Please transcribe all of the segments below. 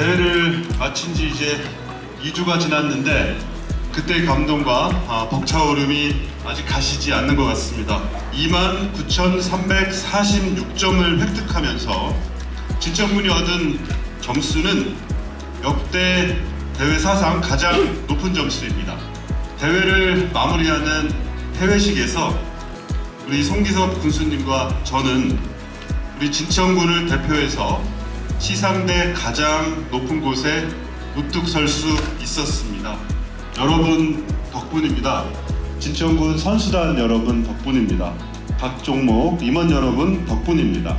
대회를 마친 지 이제 2주가 지났는데 그때의 감동과 아, 벅차오름이 아직 가시지 않는 것 같습니다. 29,346점을 획득하면서 진천군이 얻은 점수는 역대 대회 사상 가장 높은 점수입니다. 대회를 마무리하는 해외식에서 우리 송기섭 군수님과 저는 우리 진천군을 대표해서 시상대 가장 높은 곳에 우뚝 설 수 있었습니다. 여러분 덕분입니다. 진천군 선수단 여러분 덕분입니다. 각 종목 임원 여러분 덕분입니다.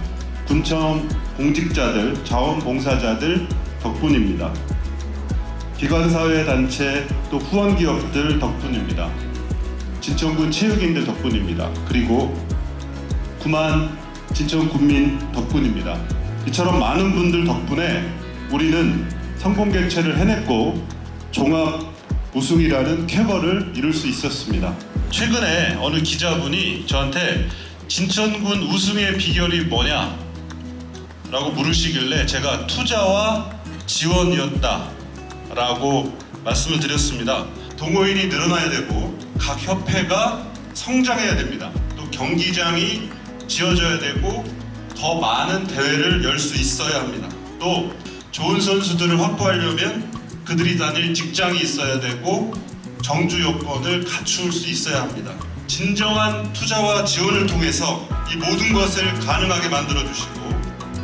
군청 공직자들, 자원봉사자들 덕분입니다. 기관사회 단체 또 후원 기업들 덕분입니다. 진천군 체육인들 덕분입니다. 그리고 9만 진천 군민 덕분입니다. 이처럼 많은 분들 덕분에 우리는 성공 개최를 해냈고 종합 우승이라는 쾌거를 이룰 수 있었습니다. 최근에 어느 기자분이 저한테 진천군 우승의 비결이 뭐냐? 라고 물으시길래 제가 투자와 지원이었다 라고 말씀을 드렸습니다. 동호인이 늘어나야 되고 각 협회가 성장해야 됩니다. 또 경기장이 지어져야 되고 더 많은 대회를 열 수 있어야 합니다. 또 좋은 선수들을 확보하려면 그들이 다닐 직장이 있어야 되고 정주 요건을 갖출 수 있어야 합니다. 진정한 투자와 지원을 통해서 이 모든 것을 가능하게 만들어 주시고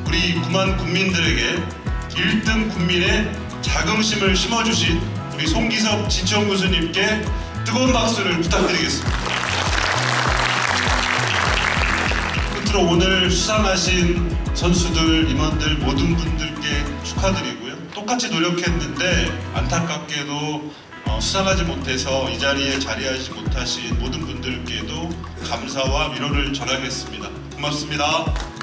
우리 9만 국민들에게 1등 국민의 자긍심을 심어주신 우리 송기섭 진천 교수님께 뜨거운 박수를 부탁드리겠습니다. 끝으로 오늘 수상하신 선수들, 임원들 모든 분들께 축하드리고요. 똑같이 노력했는데 안타깝게도 어, 수상하지 못해서 이 자리에 자리하지 못하신 모든 분들께도 감사와 위로를 전하겠습니다. 고맙습니다.